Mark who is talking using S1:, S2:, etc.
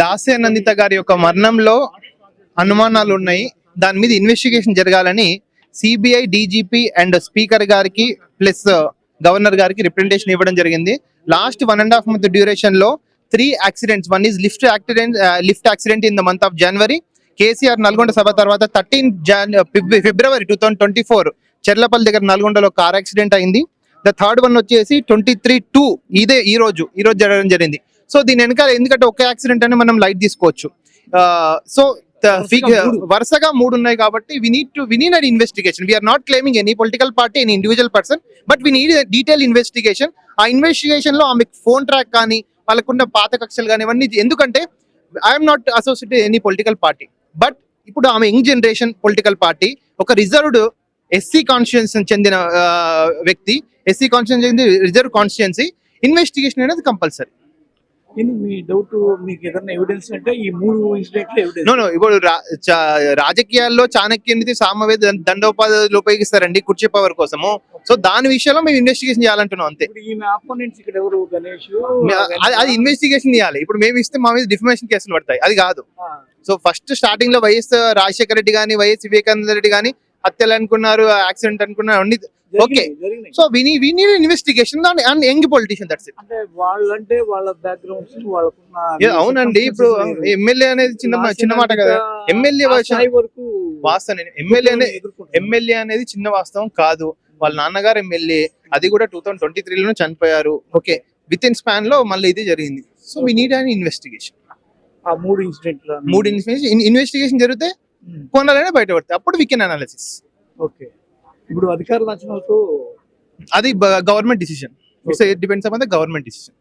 S1: లాసే నందిత గారి యొక్క మరణంలో అనుమానాలు ఉన్నాయి దాని మీద ఇన్వెస్టిగేషన్ జరగాలని సిబిఐ డీజీపీ అండ్ స్పీకర్ గారికి ప్లస్ గవర్నర్ uh, గారికి రిప్రజెంటేషన్ ఇవ్వడం జరిగింది. Last one and half month డ్యూరేషన్లో three accidents one is lift accident lift accident in the month of January KCR Nalgonda సభ తర్వాత thirteen Jan February two thousand twenty four Cherlapally దగ్గర నల్గొండలో car accident అయింది. The third one వచ్చేసి twenty three two. ఇదే ఈ రోజు ఈ రోజు జరగడం జరిగింది. సో దీని వెనకాల ఎందుకంటే ఒక యాక్సిడెంట్ అని మనం లైట్ తీసుకోవచ్చు. సో వరుసగా మూడు. ఉన్నాయి కాబట్టి we need to we need an investigation we are not claiming any political party any individual person but we need detail investigation ఆ ఇన్వెస్టిగేషన్లో ఆమె ఫోన్ ట్రాక్ కానీ వాళ్ళకున్న పాత కక్షలు కానీ ఇవన్నీ ఎందుకంటే I'm not associated any political party but ఇప్పుడు ఆమె యంగ్ జనరేషన్ పొలిటికల్ పార్టీ ఒక రిజర్వ్డ్ ఎస్సీ కాన్స్టిట్యూన్స్ చెందిన వ్యక్తి ఎస్సీ కాన్స్టిట్యూన్స్ చెందిన రిజర్వ్ కాన్స్టిట్యున్సీ ఇన్వెస్టిగేషన్ అనేది కంపల్సరీ
S2: ఏంది మీ డౌట్ మీకు ఏదైనా ఎవిడెన్స్ అంటే ఈ మూడు ఇన్సిడెంట్లు ఎవిడెన్స్
S1: నో నో ఇప్పుడు రాజకీయాల్లో చాణక్యునిది సామవేద దండోపాధులు ఉపయోగిస్తారండి కుర్చీ పవర్ కోసము. సో దాని విషయంలో మేము ఇన్వెస్టిగేషన్ చేయాలంటున్నాం అంతే.
S2: ఇక్కడ ఎవరు? గణేష్
S1: అది- ఇన్వెస్టిగేషన్ చేయాలి. ఇప్పుడు మేము ఇస్తే మా మీద డిఫమేషన్ కేసులు పడతాయి. అది కాదు. సో ఫస్ట్ స్టార్టింగ్లో వైఎస్ రాజశేఖర రెడ్డి కానీ వైఎస్ వివేకానంద రెడ్డి కానీ హత్యలు అనుకున్నారు యాక్సిడెంట్ అనుకున్నారు అన్ని ఓకే. సో విని విని investigation and young politician that's it
S2: అంటే వాళ్ళంటే వాళ్ళ బ్యాక్గ్రౌండ్స్ వాళ్ళకున్న
S1: అవునండి. ఇప్పుడు ఎమ్మెల్యే అనేది చిన్న చిన్న మాట కదా. ఎమ్మెల్యే
S2: వరకు
S1: వాస్తవం ఎమ్మెల్యే అనేది. ఎమ్మెల్యే అనేది చిన్న వాస్తవం కాదు. వాళ్ళ నాన్నగారు ఎమ్మెల్యే అది కూడా టూ థౌసండ్ ట్వంటీ త్రీలోనే చనిపోయారు. ఓకే. విత్ ఇన్ స్పాన్లో మళ్ళీ ఇది జరిగింది. So we need an investigation
S2: ఆ మూడు ఇన్సిడెంట్లు
S1: మూడు ఇన్వెస్టిగేషన్ ఇన్వెస్టిగేషన్ జరిగితే కొనాలనే బయటపడతాయి అప్పుడు వీ కెన్ అనాలిసిస్
S2: ఓకే ఇప్పుడు అధికారులు నచ్చినట్టు
S1: అది government decision it's it depends upon the government decision